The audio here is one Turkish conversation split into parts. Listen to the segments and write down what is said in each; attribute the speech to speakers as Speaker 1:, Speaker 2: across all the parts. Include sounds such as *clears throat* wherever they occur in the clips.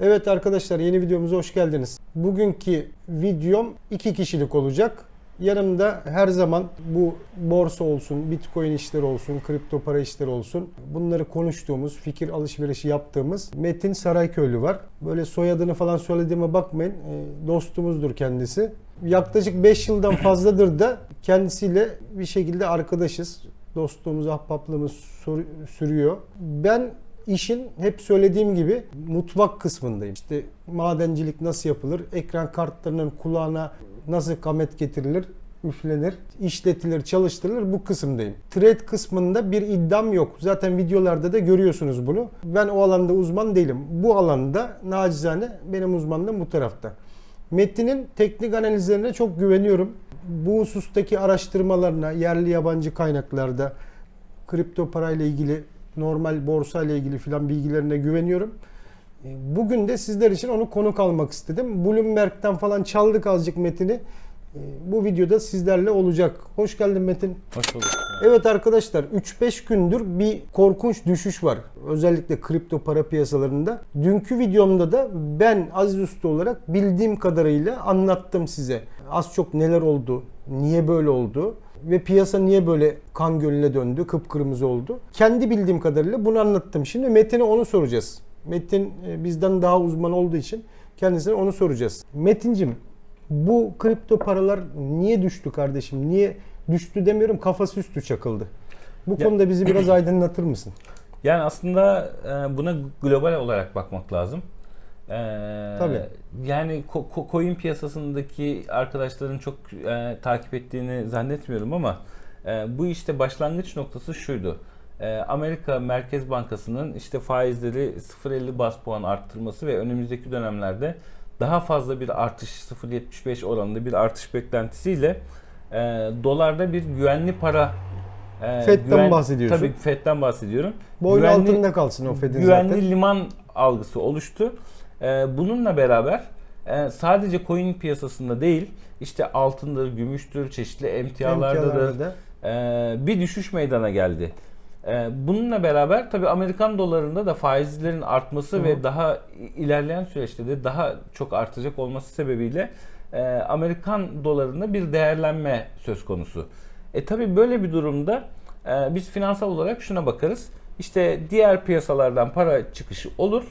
Speaker 1: Evet arkadaşlar yeni videomuza hoş geldiniz. Bugünkü videom iki kişilik olacak. Yanımda her zaman bu borsa olsun, bitcoin işleri olsun, kripto para işleri olsun bunları konuştuğumuz, fikir alışverişi yaptığımız Metin Sarayköylü var. Böyle soyadını falan söylediğime bakmayın. e, Dostumuzdur kendisi. Yaklaşık 5 yıldan fazladır da kendisiyle bir şekilde arkadaşız. Dostluğumuz, ahbaplığımız sürüyor. Ben işin hep söylediğim gibi mutfak kısmındayım. İşte madencilik nasıl yapılır? Ekran kartlarının kulağına nasıl kamet getirilir? üflenir, işletilir, çalıştırılır bu kısımdayım. Trade kısmında bir iddiam yok. Zaten videolarda da görüyorsunuz bunu. Ben o alanda uzman değilim. Bu alanda nacizane benim uzmanlığım bu tarafta. Metin'in teknik analizlerine çok güveniyorum. Bu husustaki araştırmalarına yerli yabancı kaynaklarda kripto parayla ilgili normal borsa ile ilgili filan bilgilerine güveniyorum. E, Bugün de sizler için onu konuk almak istedim. Bloomberg'den falan çaldık azıcık Metin'i. E, Bu videoda sizlerle olacak. Hoş geldin Metin.
Speaker 2: Hoş bulduk.
Speaker 1: Evet arkadaşlar 3-5 gündür bir korkunç düşüş var. Özellikle kripto para piyasalarında. Dünkü videomda da ben Aziz Usta olarak bildiğim kadarıyla anlattım size. Az çok neler oldu, niye böyle oldu ve piyasa niye böyle kan gölüne döndü, kıpkırmızı oldu. Kendi bildiğim kadarıyla bunu anlattım. Şimdi Metin'e onu soracağız. Metin e, bizden daha uzman olduğu için kendisine onu soracağız. Metin'cim bu kripto paralar niye düştü kardeşim? Niye düştü demiyorum kafası üstü çakıldı. Bu
Speaker 2: Ya-
Speaker 1: konuda bizi biraz aydınlatır mısın?
Speaker 2: Yani aslında e, buna global olarak bakmak lazım. E,
Speaker 1: Tabii.
Speaker 2: Yani ko- coin piyasasındaki arkadaşların çok e, takip ettiğini zannetmiyorum ama e, bu işte başlangıç noktası şuydu. E, Amerika Merkez Bankası'nın işte faizleri 0.50 bas puan arttırması ve önümüzdeki dönemlerde daha fazla bir artış 0.75 oranında bir artış beklentisiyle e, dolarda bir güvenli para e,
Speaker 1: FED'den bahsediyorsun.
Speaker 2: Tabii FED'den bahsediyorum.
Speaker 1: Boyun
Speaker 2: Güvenli-
Speaker 1: altında kalsın o Fed'in
Speaker 2: güvenli
Speaker 1: zaten.
Speaker 2: liman algısı oluştu. Ee, bununla beraber e, sadece coin piyasasında değil, işte altındır, gümüştür, çeşitli emtialardadır,
Speaker 1: Emtialarda da.
Speaker 2: e, bir düşüş meydana geldi. E, bununla beraber tabii Amerikan dolarında da faizlerin artması
Speaker 1: Hı.
Speaker 2: ve daha ilerleyen süreçte de daha çok artacak olması sebebiyle e, Amerikan dolarında bir değerlenme söz konusu. E tabii böyle bir durumda e, biz finansal olarak şuna bakarız. İşte diğer piyasalardan para çıkışı olur,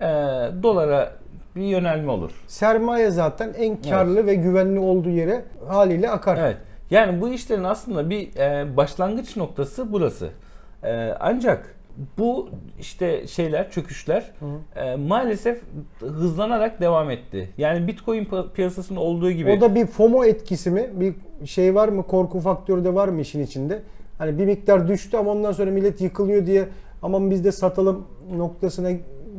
Speaker 2: e, dolara bir yönelme olur.
Speaker 1: Sermaye zaten en karlı ve güvenli olduğu yere haliyle akar.
Speaker 2: Evet. Yani bu işlerin aslında bir e, başlangıç noktası burası. E, ancak bu işte şeyler, çöküşler e, maalesef hızlanarak devam etti. Yani Bitcoin pi- piyasasında olduğu gibi.
Speaker 1: O da bir FOMO etkisi mi? Bir şey var mı? Korku faktörü de var mı işin içinde? Hani bir miktar düştü ama ondan sonra millet yıkılıyor diye aman biz de satalım noktasına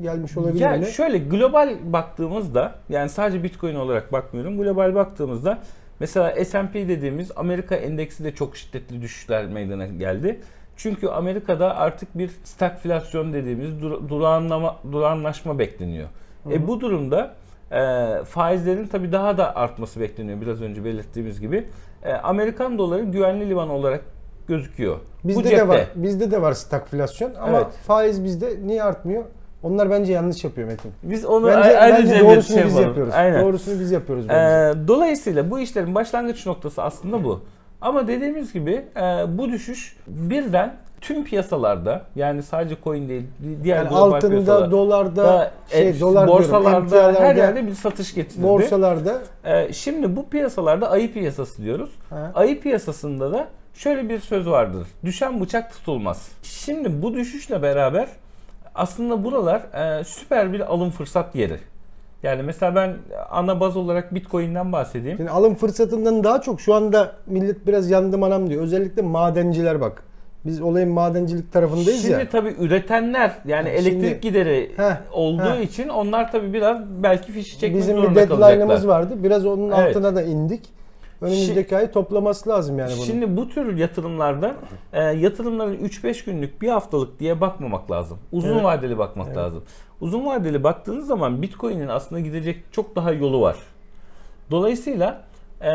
Speaker 1: gelmiş olabilir
Speaker 2: Ya
Speaker 1: mi?
Speaker 2: şöyle global baktığımızda yani sadece Bitcoin olarak bakmıyorum. Global baktığımızda mesela S&P dediğimiz Amerika endeksi de çok şiddetli düşüşler meydana geldi. Çünkü Amerika'da artık bir stagflasyon dediğimiz dur- durağanlama, durağanlaşma bekleniyor. E bu durumda e, faizlerin tabii daha da artması bekleniyor biraz önce belirttiğimiz gibi. E, Amerikan doları güvenli liman olarak gözüküyor.
Speaker 1: Bizde de var. Bizde de var stagflasyon ama
Speaker 2: Evet.
Speaker 1: faiz bizde niye artmıyor? Onlar bence yanlış yapıyor Metin.
Speaker 2: Biz onu
Speaker 1: Bence,
Speaker 2: ayrıca
Speaker 1: bence
Speaker 2: bir
Speaker 1: doğrusunu
Speaker 2: şey
Speaker 1: biz
Speaker 2: yapalım.
Speaker 1: yapıyoruz.
Speaker 2: Aynen.
Speaker 1: Doğrusunu biz yapıyoruz bence.
Speaker 2: Ee, dolayısıyla bu işlerin başlangıç noktası aslında bu. Ama dediğimiz gibi e, bu düşüş birden tüm piyasalarda yani sadece coin değil diğer
Speaker 1: yani
Speaker 2: global
Speaker 1: altında,
Speaker 2: piyasalarda,
Speaker 1: dolarda, şey
Speaker 2: e,
Speaker 1: dolar diyorum,
Speaker 2: borsalarda her
Speaker 1: emtialarda,
Speaker 2: yerde bir satış getirdi.
Speaker 1: borsalarda
Speaker 2: Ee, şimdi bu piyasalarda ayı piyasası diyoruz.
Speaker 1: Ha.
Speaker 2: Ayı piyasasında da şöyle bir söz vardır. Düşen bıçak tutulmaz. Şimdi bu düşüşle beraber aslında buralar e, süper bir alım fırsat yeri. Yani mesela ben ana baz olarak Bitcoin'den bahsedeyim.
Speaker 1: Şimdi alım fırsatından daha çok şu anda millet biraz yandım anam diyor. Özellikle madenciler bak. Biz olayın madencilik tarafındayız
Speaker 2: Şimdi
Speaker 1: ya.
Speaker 2: tabii üretenler yani
Speaker 1: Ha,
Speaker 2: elektrik
Speaker 1: şimdi-
Speaker 2: gideri
Speaker 1: Heh,
Speaker 2: olduğu
Speaker 1: heh.
Speaker 2: için onlar tabii biraz belki fişi çekmek
Speaker 1: Bizim bir
Speaker 2: zorunda
Speaker 1: deadline'ımız
Speaker 2: kalacaklar.
Speaker 1: vardı. Biraz onun
Speaker 2: Evet.
Speaker 1: altına da indik. Önümüzdeki ay toplaması lazım yani bunu.
Speaker 2: Şimdi bu tür yatırımlarda e, yatırımların 3-5 günlük bir haftalık diye bakmamak lazım. Uzun
Speaker 1: Evet.
Speaker 2: vadeli bakmak lazım. Uzun vadeli baktığınız zaman Bitcoin'in aslında gidecek çok daha yolu var. Dolayısıyla e,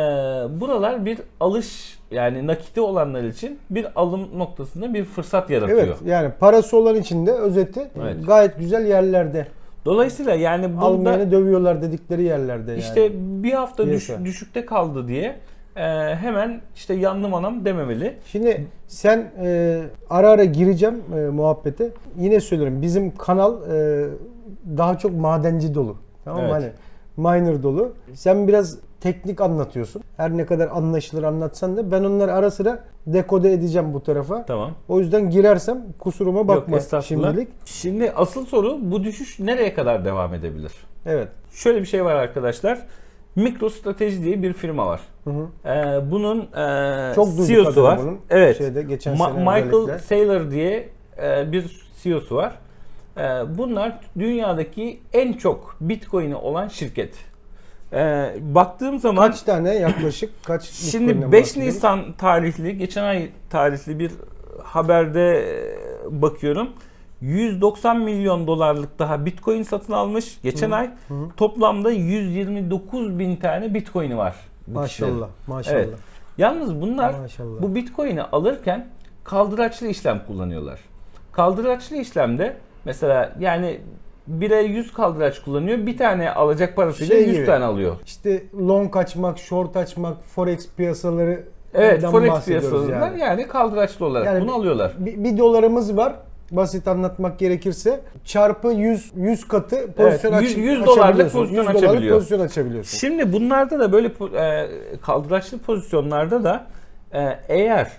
Speaker 2: buralar bir alış yani nakiti olanlar için bir alım noktasında bir fırsat yaratıyor.
Speaker 1: Evet yani parası olan için de özeti
Speaker 2: Evet.
Speaker 1: gayet güzel yerlerde
Speaker 2: Dolayısıyla yani burada
Speaker 1: Almayanı dövüyorlar dedikleri yerlerde yani.
Speaker 2: işte bir hafta düş-
Speaker 1: Piyasa.
Speaker 2: düşükte kaldı diye e, hemen işte yandım anam dememeli.
Speaker 1: Şimdi sen e, ara ara gireceğim e, muhabbete. Yine söylüyorum bizim kanal e, daha çok madenci dolu. Tamam mı?
Speaker 2: Evet.
Speaker 1: Hani miner dolu. Sen biraz teknik anlatıyorsun. Her ne kadar anlaşılır anlatsan da ben onları ara sıra dekode edeceğim bu tarafa.
Speaker 2: Tamam.
Speaker 1: O yüzden girersem kusuruma bakma
Speaker 2: Yok
Speaker 1: şimdilik.
Speaker 2: Şimdi asıl soru bu düşüş nereye kadar devam edebilir?
Speaker 1: Evet.
Speaker 2: Şöyle bir şey var arkadaşlar. MicroStrateji diye bir firma var.
Speaker 1: Hı hı.
Speaker 2: Ee, bunun e,
Speaker 1: Çok
Speaker 2: CEO'su var.
Speaker 1: bunun.
Speaker 2: Evet.
Speaker 1: Şeyde, geçen
Speaker 2: Ma- Michael
Speaker 1: özellikle.
Speaker 2: Saylor diye e, bir CEO'su var. E, bunlar dünyadaki en çok Bitcoin'i olan şirket. E, baktığım zaman
Speaker 1: Kaç tane yaklaşık kaç *laughs*
Speaker 2: Şimdi
Speaker 1: Bitcoin'den
Speaker 2: 5
Speaker 1: bahsediyoruz?
Speaker 2: Nisan tarihli, geçen ay tarihli bir haberde e, bakıyorum. 190 milyon dolarlık daha Bitcoin satın almış geçen ay. Toplamda 129 bin tane Bitcoin'i var. bu kişilerin.
Speaker 1: Maşallah. Maşallah.
Speaker 2: Evet. Yalnız bunlar
Speaker 1: Maşallah.
Speaker 2: bu Bitcoin'i alırken kaldıraçlı işlem kullanıyorlar. Kaldıraçlı işlemde mesela yani bire 100 kaldıraç kullanıyor. Bir tane alacak parasıyla
Speaker 1: Şey
Speaker 2: 100
Speaker 1: gibi.
Speaker 2: tane alıyor.
Speaker 1: İşte long açmak, short açmak, forex piyasaları
Speaker 2: Evet, forex
Speaker 1: bahsediyoruz
Speaker 2: piyasalarında
Speaker 1: yani.
Speaker 2: yani. kaldıraçlı olarak
Speaker 1: Yani
Speaker 2: bunu
Speaker 1: bir-
Speaker 2: alıyorlar.
Speaker 1: Bir, bir dolarımız var. Basit anlatmak gerekirse çarpı 100 100 katı pozisyon
Speaker 2: Evet,
Speaker 1: aç-
Speaker 2: 100 100 dolarlık pozisyon
Speaker 1: 100 dolarlık
Speaker 2: açabiliyor.
Speaker 1: pozisyon açabiliyorsun.
Speaker 2: Şimdi bunlarda da böyle e, kaldıraçlı pozisyonlarda da e, eğer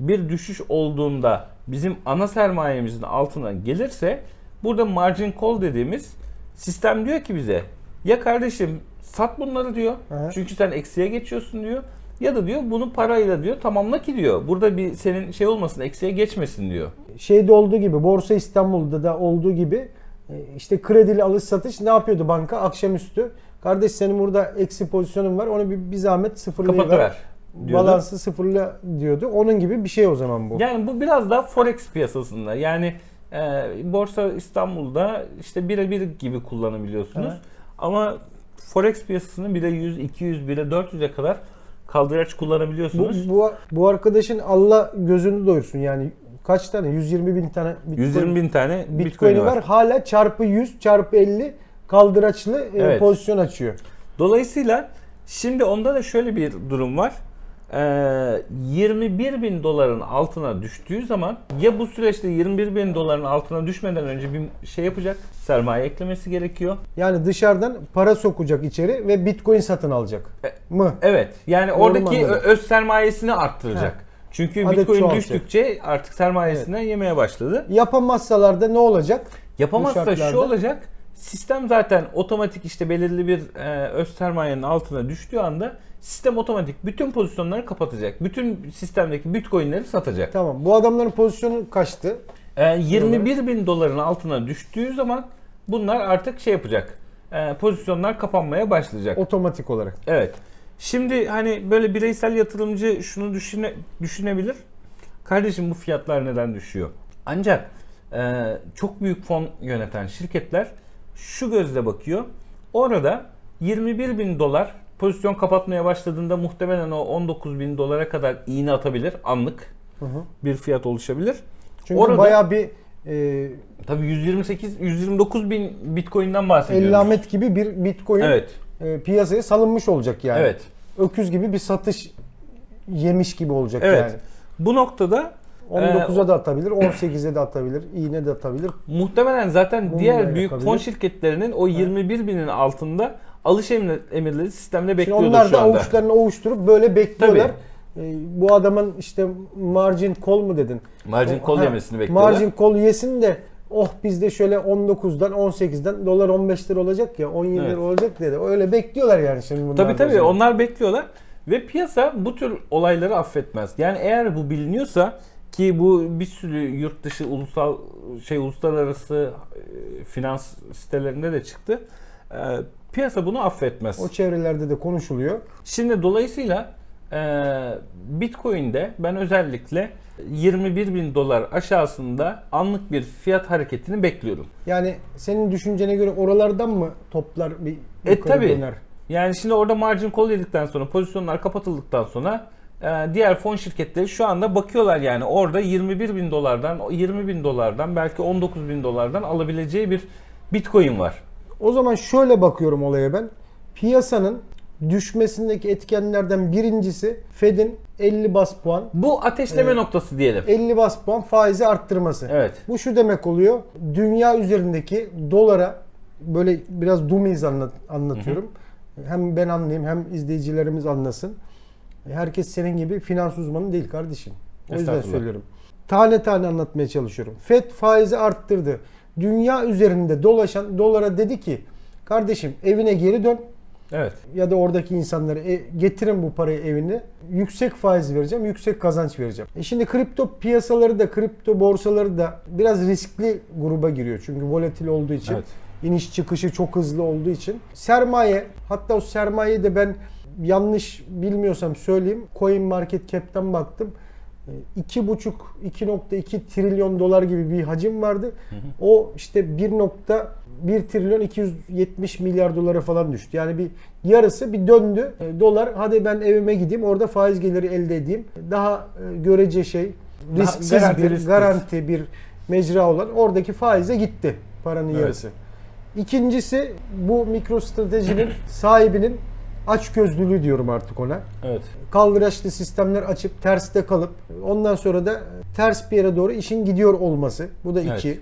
Speaker 2: bir düşüş olduğunda bizim ana sermayemizin altına gelirse burada margin call dediğimiz sistem diyor ki bize ya kardeşim sat bunları diyor.
Speaker 1: Aha.
Speaker 2: Çünkü sen eksiye geçiyorsun diyor. Ya da diyor bunu parayla diyor tamamla ki diyor. Burada bir senin şey olmasın eksiye geçmesin diyor.
Speaker 1: Şeyde olduğu gibi Borsa İstanbul'da da olduğu gibi e, işte kredili alış satış ne yapıyordu banka akşamüstü? Kardeş senin burada eksi pozisyonun var. Onu bir, bir zahmet sıfırlayıver.
Speaker 2: Diyordu.
Speaker 1: Balansı sıfırla diyordu. Onun gibi bir şey o zaman bu.
Speaker 2: Yani bu biraz daha forex piyasasında. Yani e, Borsa İstanbul'da işte birebir gibi kullanabiliyorsunuz.
Speaker 1: Evet.
Speaker 2: Ama forex piyasasını bire 100, 200, bire 400'e kadar kaldıraç
Speaker 1: Bu,
Speaker 2: kullanabiliyorsunuz.
Speaker 1: bu, bu arkadaşın Allah gözünü doyursun yani kaç tane 120 bin tane Bitcoin,
Speaker 2: 120 bin tane
Speaker 1: Bitcoin'i
Speaker 2: Bitcoin
Speaker 1: var.
Speaker 2: var.
Speaker 1: Hala çarpı 100 çarpı 50 kaldıraçlı e,
Speaker 2: Evet.
Speaker 1: pozisyon açıyor.
Speaker 2: Dolayısıyla şimdi onda da şöyle bir durum var. Ee, 21 bin doların altına düştüğü zaman ya bu süreçte 21 bin doların altına düşmeden önce bir şey yapacak, sermaye eklemesi gerekiyor.
Speaker 1: Yani dışarıdan para sokacak içeri ve Bitcoin satın alacak. mı?
Speaker 2: Evet. Yani
Speaker 1: Doğru
Speaker 2: oradaki
Speaker 1: anladım?
Speaker 2: öz sermayesini arttıracak. Çünkü
Speaker 1: Adet
Speaker 2: Bitcoin düştükçe artık sermayesine yemeye başladı.
Speaker 1: Yapamazsalar da ne olacak?
Speaker 2: Yapamazsa şu olacak. Sistem zaten otomatik işte belirli bir e, öz sermayenin altına düştüğü anda sistem otomatik bütün pozisyonları kapatacak. Bütün sistemdeki Bitcoin'leri satacak.
Speaker 1: Tamam. Bu adamların pozisyonu kaçtı?
Speaker 2: E, 21 bin doların altına düştüğü zaman bunlar artık şey yapacak. E, pozisyonlar kapanmaya başlayacak.
Speaker 1: Otomatik olarak.
Speaker 2: Evet. Şimdi hani böyle bireysel yatırımcı şunu düşüne, düşünebilir. Kardeşim bu fiyatlar neden düşüyor? Ancak e, çok büyük fon yöneten şirketler şu gözle bakıyor. Orada 21 bin dolar pozisyon kapatmaya başladığında muhtemelen o 19 bin dolara kadar iğne atabilir anlık
Speaker 1: Hı hı.
Speaker 2: bir fiyat oluşabilir.
Speaker 1: Çünkü
Speaker 2: Orada-
Speaker 1: bayağı bir e,
Speaker 2: Tabii 128 129 bin Bitcoin'den bahsediyoruz.
Speaker 1: ellamet gibi bir Bitcoin
Speaker 2: Evet.
Speaker 1: e, piyasaya salınmış olacak yani.
Speaker 2: Evet.
Speaker 1: Öküz gibi bir satış yemiş gibi olacak
Speaker 2: Evet.
Speaker 1: yani.
Speaker 2: Bu noktada
Speaker 1: 19'a da atabilir, 18'e de atabilir, iğne de atabilir.
Speaker 2: Muhtemelen zaten diğer büyük
Speaker 1: yapabilir.
Speaker 2: fon şirketlerinin o 21 binin altında alış emir- emirleri sistemde
Speaker 1: Şimdi
Speaker 2: bekliyordur
Speaker 1: onlar
Speaker 2: şu
Speaker 1: da
Speaker 2: anda.
Speaker 1: avuçlarını ovuşturup böyle bekliyorlar. E, bu adamın işte margin call mu dedin?
Speaker 2: Margin call
Speaker 1: Ha,
Speaker 2: yemesini bekliyorlar.
Speaker 1: Margin call yesin de oh bizde şöyle 19'dan 18'den dolar 15 lira olacak ya 17
Speaker 2: Evet.
Speaker 1: lira olacak dedi. Öyle bekliyorlar yani şimdi bunlar.
Speaker 2: Tabii tabii onlar bekliyorlar ve piyasa bu tür olayları affetmez. Yani eğer bu biliniyorsa ki bu bir sürü yurt dışı ulusal şey uluslararası e, finans sitelerinde de çıktı. E, piyasa bunu affetmez.
Speaker 1: O çevrelerde de konuşuluyor.
Speaker 2: Şimdi dolayısıyla e, Bitcoin'de ben özellikle 21 bin dolar aşağısında anlık bir fiyat hareketini bekliyorum.
Speaker 1: Yani senin düşüncene göre oralardan mı toplar bir
Speaker 2: E
Speaker 1: yukarı
Speaker 2: tabi.
Speaker 1: döner?
Speaker 2: Yani şimdi orada margin call yedikten sonra pozisyonlar kapatıldıktan sonra diğer fon şirketleri şu anda bakıyorlar yani orada 21 bin dolardan 20 bin dolardan belki 19 bin dolardan alabileceği bir bitcoin var.
Speaker 1: O zaman şöyle bakıyorum olaya ben. Piyasanın düşmesindeki etkenlerden birincisi Fed'in 50 bas puan
Speaker 2: Bu ateşleme
Speaker 1: Evet.
Speaker 2: noktası diyelim.
Speaker 1: 50 bas puan faizi arttırması.
Speaker 2: Evet.
Speaker 1: Bu şu demek oluyor. Dünya üzerindeki dolara böyle biraz dumiz anlat, anlatıyorum. Hem ben anlayayım hem izleyicilerimiz anlasın. Herkes senin gibi finans uzmanı değil kardeşim. O yüzden söylüyorum. Tane tane anlatmaya çalışıyorum. FED faizi arttırdı. Dünya üzerinde dolaşan dolara dedi ki kardeşim evine geri dön
Speaker 2: Evet.
Speaker 1: ya da oradaki insanları "E, getirin bu parayı evine. Yüksek faiz vereceğim, yüksek kazanç vereceğim. E şimdi kripto piyasaları da, kripto borsaları da biraz riskli gruba giriyor. Çünkü volatil olduğu için,
Speaker 2: Evet.
Speaker 1: iniş çıkışı çok hızlı olduğu için. Sermaye, hatta o sermayeyi de ben yanlış bilmiyorsam söyleyeyim. Coin Market Cap'ten baktım. E, 2,5-2.2 trilyon dolar gibi bir hacim vardı. O işte 1.1 trilyon 270 milyar dolara falan düştü. Yani bir yarısı bir döndü. E, dolar hadi ben evime gideyim orada faiz geliri elde edeyim. Daha e, görece şey
Speaker 2: Daha
Speaker 1: risksiz
Speaker 2: garanti,
Speaker 1: bir
Speaker 2: risksiz.
Speaker 1: garanti bir mecra olan oradaki faize gitti paranın
Speaker 2: Evet.
Speaker 1: yarısı. İkincisi bu mikro stratejinin sahibinin açgözlülüğü diyorum artık ona
Speaker 2: Evet.
Speaker 1: kaldıraçlı sistemler açıp terste kalıp ondan sonra da ters bir yere doğru işin gidiyor olması. Bu da
Speaker 2: Evet.
Speaker 1: iki.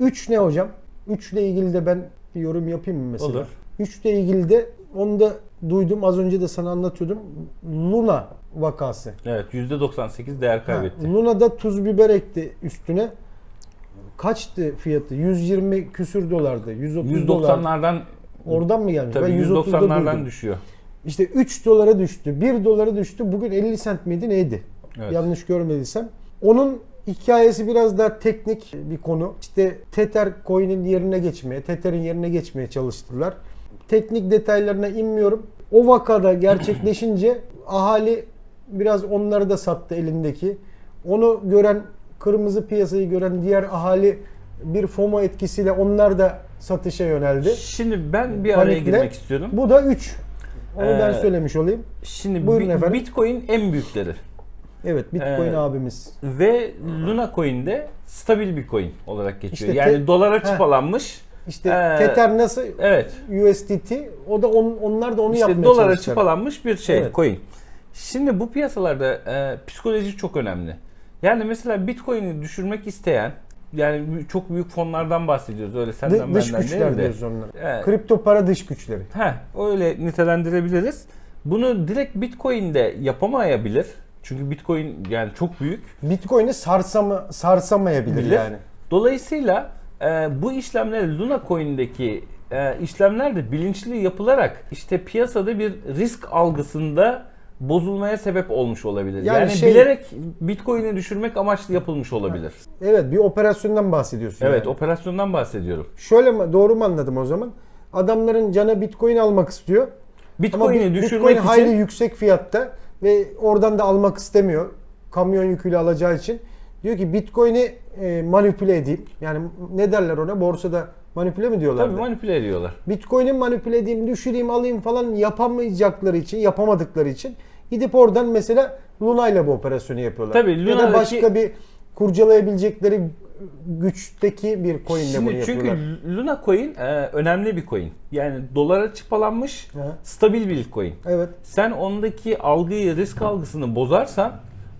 Speaker 1: Üç ne hocam? Üçle ilgili de ben bir yorum yapayım mı mesela?
Speaker 2: Olur.
Speaker 1: Üçle ilgili de onu da duydum az önce de sana anlatıyordum. Luna vakası.
Speaker 2: Evet. %98 değer
Speaker 1: Ha,
Speaker 2: kaybetti.
Speaker 1: Luna'da tuz biber ekti üstüne. Kaçtı fiyatı? 120 küsür dolardı. 130 dolar.
Speaker 2: 190'lardan
Speaker 1: Oradan mı gelmiş?
Speaker 2: tabii
Speaker 1: ben 130'da
Speaker 2: 190'lardan
Speaker 1: duydum.
Speaker 2: düşüyor.
Speaker 1: İşte 3 dolara düştü. 1 dolara düştü. Bugün 50 sent miydi neydi?
Speaker 2: Evet.
Speaker 1: Yanlış görmediysem. Onun hikayesi biraz daha teknik bir konu. İşte Tether coin'in yerine geçmeye, Tether'in yerine geçmeye çalıştılar. Teknik detaylarına inmiyorum. O vakada gerçekleşince *clears throat* ahali biraz onları da sattı elindeki. Onu gören, kırmızı piyasayı gören diğer ahali bir FOMO etkisiyle onlar da satışa yöneldi.
Speaker 2: Şimdi ben bir araya
Speaker 1: Panikle.
Speaker 2: girmek istiyorum.
Speaker 1: Bu da 3. Onu ben
Speaker 2: Ee,
Speaker 1: söylemiş olayım.
Speaker 2: Şimdi
Speaker 1: Buyurun
Speaker 2: Bi-
Speaker 1: efendim.
Speaker 2: Bitcoin en büyükleri.
Speaker 1: Evet Bitcoin
Speaker 2: Ee,
Speaker 1: abimiz.
Speaker 2: Ve Luna Coin de stabil bir coin olarak geçiyor.
Speaker 1: İşte
Speaker 2: yani dolara çıpalanmış.
Speaker 1: İşte
Speaker 2: ee,
Speaker 1: Tether nasıl
Speaker 2: Evet.
Speaker 1: USDT o da on, onlar da onu
Speaker 2: İşte
Speaker 1: yapmaya
Speaker 2: dolara
Speaker 1: çalıştılar.
Speaker 2: çıpalanmış bir şey
Speaker 1: Evet.
Speaker 2: coin. Şimdi bu piyasalarda e, psikoloji çok önemli. Yani mesela Bitcoin'i düşürmek isteyen yani çok büyük fonlardan bahsediyoruz. Öyle senden
Speaker 1: Dı- dış
Speaker 2: benden
Speaker 1: güçler
Speaker 2: değil de.
Speaker 1: diyoruz onlara.
Speaker 2: Evet.
Speaker 1: Kripto para dış güçleri.
Speaker 2: Heh, öyle nitelendirebiliriz. Bunu direkt Bitcoin'de yapamayabilir. Çünkü Bitcoin yani çok büyük.
Speaker 1: Bitcoin'i sarsama, sarsamayabilir
Speaker 2: Bilir.
Speaker 1: yani.
Speaker 2: Dolayısıyla e, bu işlemler Luna Coin'deki e, işlemler de bilinçli yapılarak işte piyasada bir risk algısında bozulmaya sebep olmuş olabilir.
Speaker 1: Yani
Speaker 2: Yani,
Speaker 1: şey-
Speaker 2: bilerek Bitcoin'i düşürmek amaçlı yapılmış olabilir.
Speaker 1: Evet bir operasyondan bahsediyorsun.
Speaker 2: Evet,
Speaker 1: yani.
Speaker 2: operasyondan bahsediyorum.
Speaker 1: Şöyle mi doğru mu anladım o zaman? Adamların cana Bitcoin almak istiyor. Ama
Speaker 2: Bitcoin'i
Speaker 1: Bit-
Speaker 2: düşürmek
Speaker 1: Bitcoin hayli
Speaker 2: için
Speaker 1: yüksek fiyatta ve oradan da almak istemiyor. Kamyon yüküyle alacağı için. Diyor ki Bitcoin'i e, manipüle edeyim. Yani ne derler ona? Borsada manipüle mi diyorlar?
Speaker 2: tabii manipüle ediyorlar.
Speaker 1: Bitcoin'i manipüle edeyim, düşüreyim, alayım falan yapamayacakları için, yapamadıkları için gidip oradan mesela Luna ile bu operasyonu yapıyorlar.
Speaker 2: Tabii,
Speaker 1: ya da
Speaker 2: Luna'daki-
Speaker 1: başka bir kurcalayabilecekleri güçteki bir coin'le bunu
Speaker 2: Şimdi çünkü
Speaker 1: yapıyorlar.
Speaker 2: Luna Coin e, önemli bir coin. Yani dolara çıpalanmış
Speaker 1: Hı.
Speaker 2: stabil bir coin.
Speaker 1: Evet.
Speaker 2: Sen ondaki algıyı, risk algısını bozarsan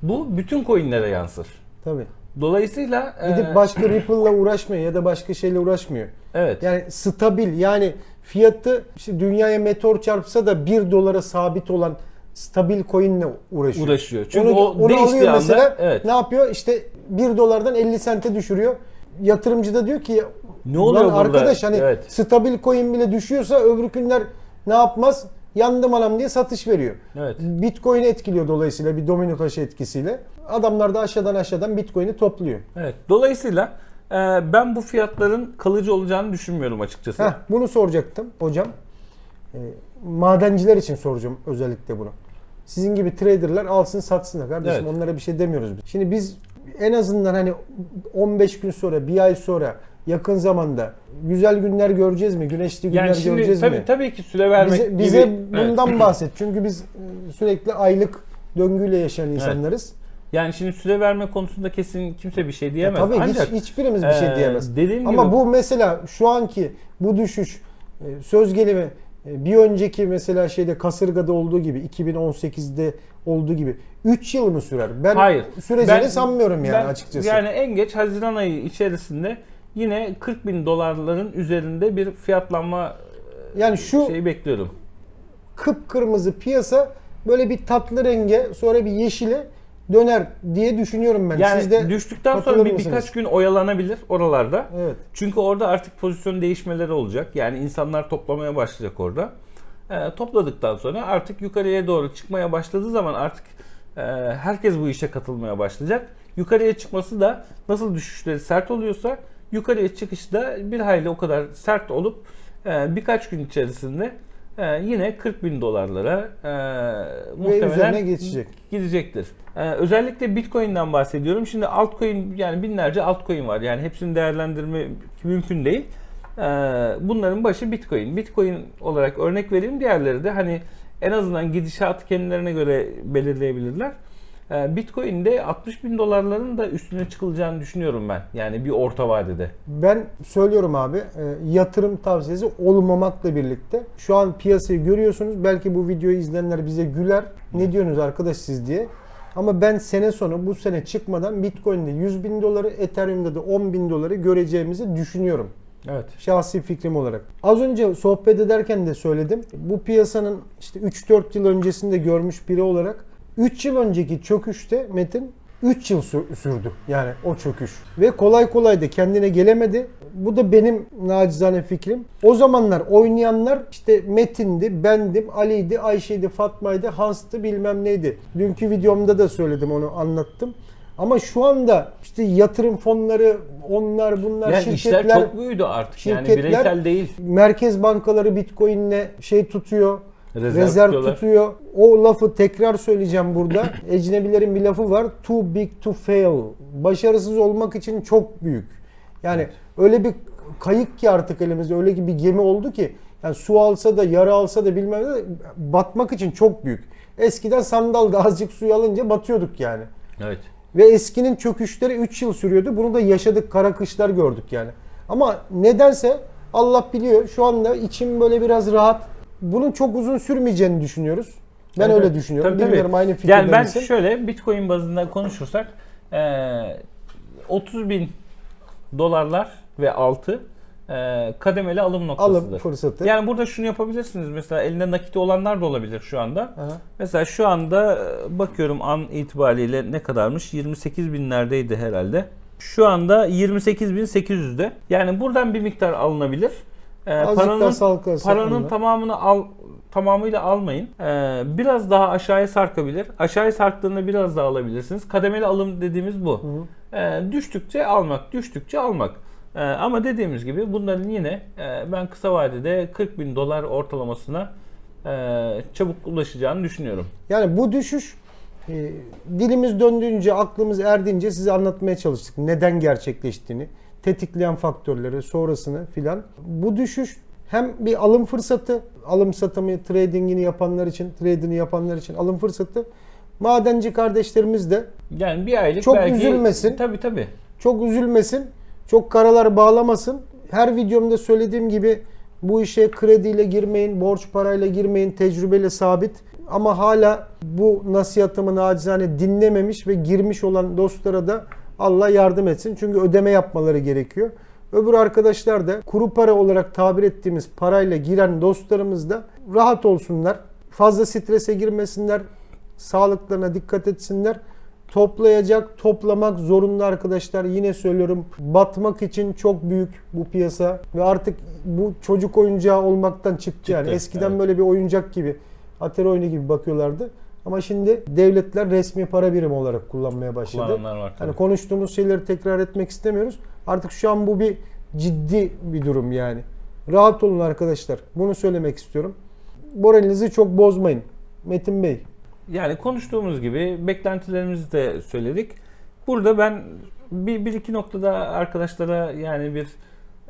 Speaker 2: bu bütün coinlere yansır.
Speaker 1: Tabii.
Speaker 2: Dolayısıyla e,
Speaker 1: Gidip başka Ripple'la uğraşmıyor ya da başka şeyle uğraşmıyor.
Speaker 2: Evet.
Speaker 1: Yani stabil yani fiyatı işte dünyaya meteor çarpsa da 1 dolara sabit olan stabil coin'le uğraşıyor.
Speaker 2: uğraşıyor. Çünkü
Speaker 1: onu,
Speaker 2: o
Speaker 1: onu
Speaker 2: değiştiği
Speaker 1: alıyor
Speaker 2: anda
Speaker 1: mesela
Speaker 2: evet.
Speaker 1: ne yapıyor? İşte 1 dolardan 50 sente düşürüyor. Yatırımcı da diyor ki
Speaker 2: Ne oluyor
Speaker 1: "Lan
Speaker 2: burada?"
Speaker 1: arkadaş hani
Speaker 2: Evet.
Speaker 1: stabil coin bile düşüyorsa öbür günler ne yapmaz? Yandım anam diye satış veriyor.
Speaker 2: Evet.
Speaker 1: Bitcoin'i etkiliyor dolayısıyla bir domino taşı etkisiyle. Adamlar da aşağıdan aşağıdan Bitcoin'i topluyor.
Speaker 2: Evet. Dolayısıyla e, ben bu fiyatların kalıcı olacağını düşünmüyorum açıkçası.
Speaker 1: Heh, bunu soracaktım hocam. Ee, madenciler için soracağım özellikle bunu. Sizin gibi traderlar alsın satsın kardeşim
Speaker 2: Evet.
Speaker 1: onlara bir şey demiyoruz biz. Şimdi biz en azından hani 15 gün sonra, bir ay sonra yakın zamanda güzel günler göreceğiz mi? Güneşli günler
Speaker 2: yani şimdi
Speaker 1: göreceğiz
Speaker 2: tabii
Speaker 1: mi?
Speaker 2: tabii ki süre vermek
Speaker 1: bize,
Speaker 2: gibi.
Speaker 1: bize
Speaker 2: Evet.
Speaker 1: bundan bahset. Çünkü biz e, sürekli aylık döngüyle yaşayan insanlarız.
Speaker 2: Yani şimdi süre verme konusunda kesin kimse bir şey
Speaker 1: Ya
Speaker 2: diyemez.
Speaker 1: tabii
Speaker 2: Ancak
Speaker 1: hiç, hiçbirimiz bir şey
Speaker 2: e,
Speaker 1: diyemez.
Speaker 2: dediğim
Speaker 1: Ama
Speaker 2: gibi
Speaker 1: bu mesela şu anki bu düşüş e, söz gelimi e, bir önceki mesela şeyde kasırgada olduğu gibi 2018'de olduğu gibi 3 yıl mı sürer? Ben
Speaker 2: Hayır.
Speaker 1: süreceğini
Speaker 2: Ben-
Speaker 1: sanmıyorum yani
Speaker 2: ben-
Speaker 1: açıkçası.
Speaker 2: Yani en geç Haziran ayı içerisinde yine 40 bin dolarların üzerinde bir fiyatlanma
Speaker 1: yani şu
Speaker 2: şeyi bekliyorum.
Speaker 1: kıpkırmızı piyasa böyle bir tatlı renge sonra bir yeşile döner diye düşünüyorum ben.
Speaker 2: Yani
Speaker 1: Siz de
Speaker 2: düştükten sonra bir,
Speaker 1: mısınız?
Speaker 2: birkaç gün oyalanabilir oralarda.
Speaker 1: Evet.
Speaker 2: Çünkü orada artık pozisyon değişmeleri olacak. Yani insanlar toplamaya başlayacak orada. Ee, topladıktan sonra artık yukarıya doğru çıkmaya başladığı zaman artık e, herkes bu işe katılmaya başlayacak. Yukarıya çıkması da nasıl düşüşleri sert oluyorsa yukarıya çıkışı da bir hayli o kadar sert olup e, birkaç gün içerisinde e, yine 40 bin dolarlara e, muhtemelen
Speaker 1: geçecek.
Speaker 2: gidecektir. Ee, özellikle Bitcoin'den bahsediyorum. Şimdi altcoin yani binlerce altcoin var. Yani hepsini değerlendirme mümkün değil. Ee, bunların başı Bitcoin. Bitcoin olarak örnek vereyim. Diğerleri de hani en azından gidişatı kendilerine göre belirleyebilirler. Ee, Bitcoin'de 60 bin dolarların da üstüne çıkılacağını düşünüyorum ben. Yani bir orta vadede.
Speaker 1: Ben söylüyorum abi e, yatırım tavsiyesi olmamakla birlikte şu an piyasayı görüyorsunuz. Belki bu videoyu izleyenler bize güler. Ne diyorsunuz arkadaş siz diye. Ama ben sene sonu bu sene çıkmadan Bitcoin'de 100 bin doları, Ethereum'da da 10 bin doları göreceğimizi düşünüyorum.
Speaker 2: Evet.
Speaker 1: Şahsi fikrim olarak. Az önce sohbet ederken de söyledim. Bu piyasanın işte 3-4 yıl öncesinde görmüş biri olarak 3 yıl önceki çöküşte Metin 3 yıl sü- sürdü yani o çöküş. Ve kolay kolay da kendine gelemedi. Bu da benim nacizane fikrim. O zamanlar oynayanlar işte Metin'di, bendim, Ali'ydi, Ayşe'ydi, Fatma'ydı, Hans'tı bilmem neydi. Dünkü videomda da söyledim onu anlattım. Ama şu anda işte yatırım fonları, onlar bunlar
Speaker 2: Yani
Speaker 1: şirketler
Speaker 2: işler çok büyüdü artık. yani
Speaker 1: şirketler-
Speaker 2: bireysel değil.
Speaker 1: merkez bankaları Bitcoin'le şey tutuyor.
Speaker 2: Rezerv
Speaker 1: Rezerv,
Speaker 2: tutuyorlar.
Speaker 1: tutuyor. O lafı tekrar söyleyeceğim burada. *coughs* Ecnebilerin bir lafı var. Too big to fail. Başarısız olmak için çok büyük. Yani öyle bir kayık ki artık elimizde öyle ki bir gemi oldu ki yani su alsa da yara alsa da bilmem ne batmak için çok büyük. Eskiden sandalda azıcık suyu alınca batıyorduk yani.
Speaker 2: Evet.
Speaker 1: Ve eskinin çöküşleri 3 yıl sürüyordu. Bunu da yaşadık, kara kışlar gördük yani. Ama nedense Allah biliyor şu anda içim böyle biraz rahat. Bunun çok uzun sürmeyeceğini düşünüyoruz. Ben
Speaker 2: Evet,
Speaker 1: öyle düşünüyorum.
Speaker 2: Tabii, tabii.
Speaker 1: Bilmiyorum aynı fikirde
Speaker 2: Yani ben
Speaker 1: misin?
Speaker 2: şöyle Bitcoin bazında konuşursak eee 30 bin dolarlar ve altı eee, kademeli alım noktasıdır.
Speaker 1: Alım fırsatı.
Speaker 2: Yani burada şunu yapabilirsiniz. Mesela elinde nakiti olanlar da olabilir şu anda.
Speaker 1: Aha.
Speaker 2: Mesela şu anda e, bakıyorum an itibariyle ne kadarmış? 28 binlerdeydi herhalde. Şu anda 28.800'de. Yani buradan bir miktar alınabilir.
Speaker 1: Azıcık
Speaker 2: paranın paranın tamamını al tamamıyla almayın. Ee, biraz daha aşağıya sarkabilir. Aşağıya sarktığında biraz daha alabilirsiniz. Kademeli alım dediğimiz bu. Ee, düştükçe almak, düştükçe almak. Ee, ama dediğimiz gibi bunların yine e, ben kısa vadede 40 bin dolar ortalamasına e, çabuk ulaşacağını düşünüyorum.
Speaker 1: Yani bu düşüş e, dilimiz döndüğünce, aklımız erdiğince size anlatmaya çalıştık. Neden gerçekleştiğini, tetikleyen faktörleri, sonrasını filan. Bu düşüş hem bir alım fırsatı, alım satımı, tradingini yapanlar için, trade'ini yapanlar için alım fırsatı. Madenci kardeşlerimiz de
Speaker 2: Yani bir aylık
Speaker 1: Çok
Speaker 2: belki...
Speaker 1: üzülmesin.
Speaker 2: Tabii tabii.
Speaker 1: çok üzülmesin, çok karalar bağlamasın. Her videomda söylediğim gibi bu işe krediyle girmeyin, borç parayla girmeyin, tecrübeyle sabit. Ama hala bu nasihatımı nacizane dinlememiş ve girmiş olan dostlara da Allah yardım etsin. Çünkü ödeme yapmaları gerekiyor. Öbür arkadaşlar da kuru para olarak tabir ettiğimiz parayla giren dostlarımız da rahat olsunlar. Fazla strese girmesinler. Sağlıklarına dikkat etsinler. Toplayacak, toplamak zorunda arkadaşlar. Yine söylüyorum batmak için çok büyük bu piyasa ve artık bu çocuk oyuncağı olmaktan çıktı, yani.
Speaker 2: Çıktı,
Speaker 1: Eskiden
Speaker 2: evet.
Speaker 1: böyle bir oyuncak gibi, atari oyunu gibi bakıyorlardı. Ama şimdi devletler resmi para birimi olarak kullanmaya başladı.
Speaker 2: Var.
Speaker 1: Hani konuştuğumuz şeyleri tekrar etmek istemiyoruz. Artık şu an bu bir ciddi bir durum yani. Rahat olun arkadaşlar. Bunu söylemek istiyorum. Moralinizi çok bozmayın. Metin Bey.
Speaker 2: Yani konuştuğumuz gibi beklentilerimizi de söyledik. Burada ben bir, bir iki noktada arkadaşlara yani bir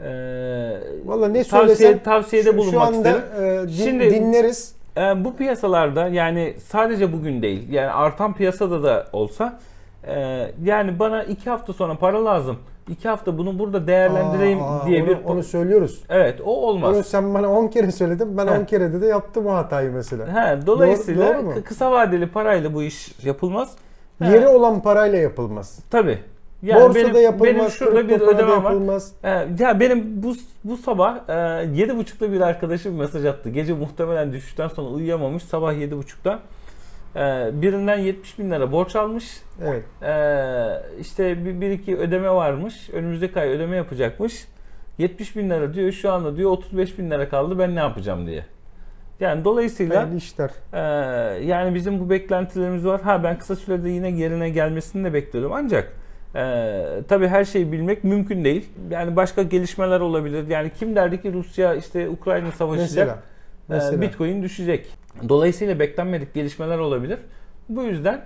Speaker 2: e,
Speaker 1: Valla ne
Speaker 2: tavsiye,
Speaker 1: söylesen
Speaker 2: tavsiyede
Speaker 1: şu,
Speaker 2: bulunmak
Speaker 1: şu anda
Speaker 2: isterim.
Speaker 1: e, din-
Speaker 2: Şimdi-
Speaker 1: dinleriz.
Speaker 2: E, bu piyasalarda yani sadece bugün değil yani artan piyasada da olsa e, yani bana iki hafta sonra para lazım iki hafta bunu burada değerlendireyim
Speaker 1: Aa,
Speaker 2: diye
Speaker 1: onu,
Speaker 2: bir
Speaker 1: onu söylüyoruz.
Speaker 2: evet o olmaz.
Speaker 1: Onu sen bana 10 kere söyledin. Ben
Speaker 2: Heh.
Speaker 1: 10 kere de yaptım o hatayı mesela.
Speaker 2: He, dolayısıyla
Speaker 1: doğru mu?
Speaker 2: kı- kısa vadeli parayla bu iş yapılmaz. He,
Speaker 1: Yeri olan parayla yapılmaz.
Speaker 2: tabii. Yani
Speaker 1: Borsada
Speaker 2: benim,
Speaker 1: yapılmaz,
Speaker 2: benim şurada bir ödemem var.
Speaker 1: yapılmaz.
Speaker 2: Ee, ya benim bu bu sabah e, 7.30'da bir arkadaşım mesaj attı. Gece muhtemelen düşüşten sonra uyuyamamış. Sabah 7.30'da e, birinden 70 bin lira borç almış.
Speaker 1: Evet.
Speaker 2: E, işte bir, bir iki ödeme varmış. Önümüzdeki ay ödeme yapacakmış. 70 bin lira diyor. Şu anda diyor 35 bin lira kaldı. Ben ne yapacağım diye. Yani dolayısıyla
Speaker 1: Hayırlı işler.
Speaker 2: ee, yani bizim bu beklentilerimiz var. Ha ben kısa sürede yine yerine gelmesini de bekliyorum. Ancak e, tabii her şeyi bilmek mümkün değil. Yani başka gelişmeler olabilir. Yani kim derdi ki Rusya işte Ukrayna savaşacak,
Speaker 1: Mesela.
Speaker 2: e,
Speaker 1: Mesela.
Speaker 2: Bitcoin düşecek. Dolayısıyla beklenmedik gelişmeler olabilir. Bu yüzden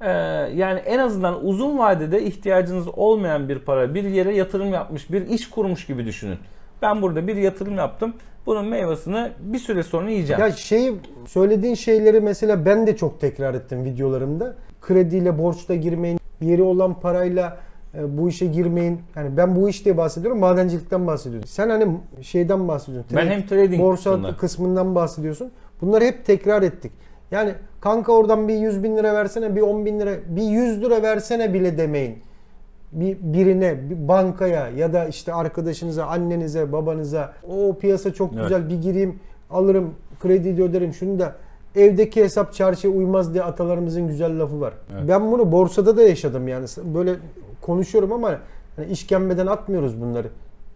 Speaker 2: e, yani en azından uzun vadede ihtiyacınız olmayan bir para, bir yere yatırım yapmış, bir iş kurmuş gibi düşünün. Ben burada bir yatırım yaptım. Bunun meyvasını bir süre sonra yiyeceğim.
Speaker 1: Ya şey söylediğin şeyleri mesela ben de çok tekrar ettim videolarımda. Krediyle borçla girmeyin. Yeri olan parayla e, bu işe girmeyin. Yani ben bu iş diye bahsediyorum. Madencilikten bahsediyorum. Sen hani şeyden bahsediyorsun.
Speaker 2: Ben
Speaker 1: Trade-
Speaker 2: hem trading
Speaker 1: borsa
Speaker 2: kısmında.
Speaker 1: kısmından bahsediyorsun. Bunları hep tekrar ettik. Yani kanka oradan bir 100 bin lira versene, bir 10 bin lira, bir 100 lira versene bile demeyin. Bir birine, bir bankaya ya da işte arkadaşınıza, annenize, babanıza o piyasa çok
Speaker 2: Evet.
Speaker 1: güzel bir gireyim, alırım, kredi de öderim şunu da evdeki hesap çarşıya uymaz diye atalarımızın güzel lafı var.
Speaker 2: Evet.
Speaker 1: Ben bunu borsada da yaşadım yani. Böyle konuşuyorum ama hani işkembeden atmıyoruz bunları.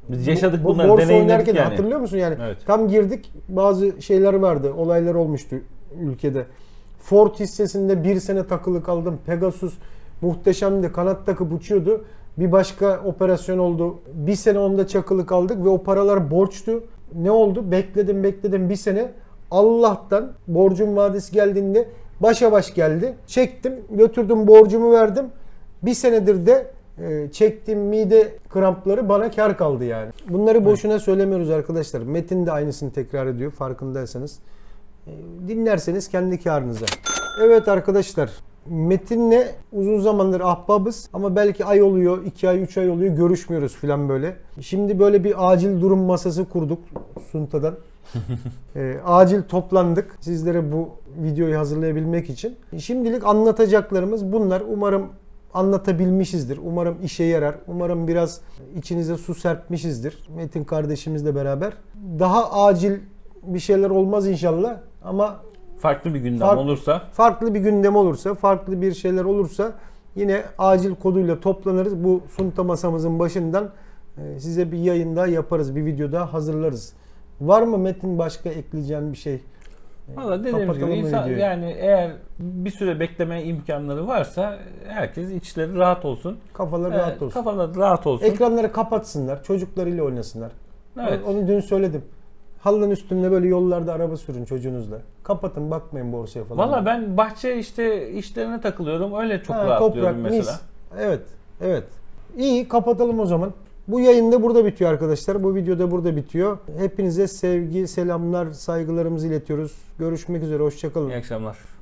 Speaker 2: Biz yaşadık
Speaker 1: Bu- bu
Speaker 2: bunları,
Speaker 1: borsa oynarken
Speaker 2: yani.
Speaker 1: hatırlıyor musun yani?
Speaker 2: Evet.
Speaker 1: Tam girdik bazı şeyler vardı. Olaylar olmuştu ülkede. Ford hissesinde bir sene takılı kaldım. Pegasus muhteşemdi. Kanat takıp uçuyordu. Bir başka operasyon oldu. Bir sene onda çakılı kaldık ve o paralar borçtu. Ne oldu? Bekledim bekledim bir sene. Allah'tan borcun vadesi geldiğinde başa baş geldi. Çektim, götürdüm borcumu verdim. Bir senedir de e, çektiğim mide krampları bana kar kaldı yani. Bunları boşuna söylemiyoruz arkadaşlar. Metin de aynısını tekrar ediyor farkındaysanız. E, Dinlerseniz kendi karınıza. Evet arkadaşlar. Metin'le uzun zamandır ahbabız ama belki ay oluyor, 2 ay, 3 ay oluyor görüşmüyoruz falan böyle. Şimdi böyle bir acil durum masası kurduk Sunta'dan. E, acil toplandık sizlere bu videoyu hazırlayabilmek için. Şimdilik anlatacaklarımız bunlar. Umarım anlatabilmişizdir. Umarım işe yarar. Umarım biraz içinize su serpmişizdir. Metin kardeşimizle beraber. Daha acil bir şeyler olmaz inşallah ama
Speaker 2: Farklı bir gündem
Speaker 1: Fark-
Speaker 2: olursa
Speaker 1: farklı bir gündem olursa, farklı bir şeyler olursa yine acil koduyla toplanırız. Bu sunta masamızın başından e, size bir yayın daha yaparız, bir video daha hazırlarız. Var mı Metin başka ekleyeceğin bir şey?
Speaker 2: Valla dediğimiz gibi insan, yani eğer bir süre bekleme imkanları varsa herkes içleri rahat olsun.
Speaker 1: Kafaları
Speaker 2: Ee,
Speaker 1: rahat olsun.
Speaker 2: Kafaları rahat olsun.
Speaker 1: Ekranları kapatsınlar, çocuklarıyla oynasınlar.
Speaker 2: Evet.
Speaker 1: Onu dün söyledim. Halının üstünde böyle yollarda araba sürün çocuğunuzla. Kapatın bakmayın borsaya falan.
Speaker 2: Valla ben bahçe işte işlerine takılıyorum. Öyle çok
Speaker 1: Ha,
Speaker 2: rahatlıyorum mesela.
Speaker 1: mis. Evet, evet. İyi kapatalım o zaman. Bu yayın da burada bitiyor arkadaşlar. Bu video da burada bitiyor. Hepinize sevgi, selamlar, saygılarımızı iletiyoruz. Görüşmek üzere, hoşçakalın.
Speaker 2: İyi akşamlar.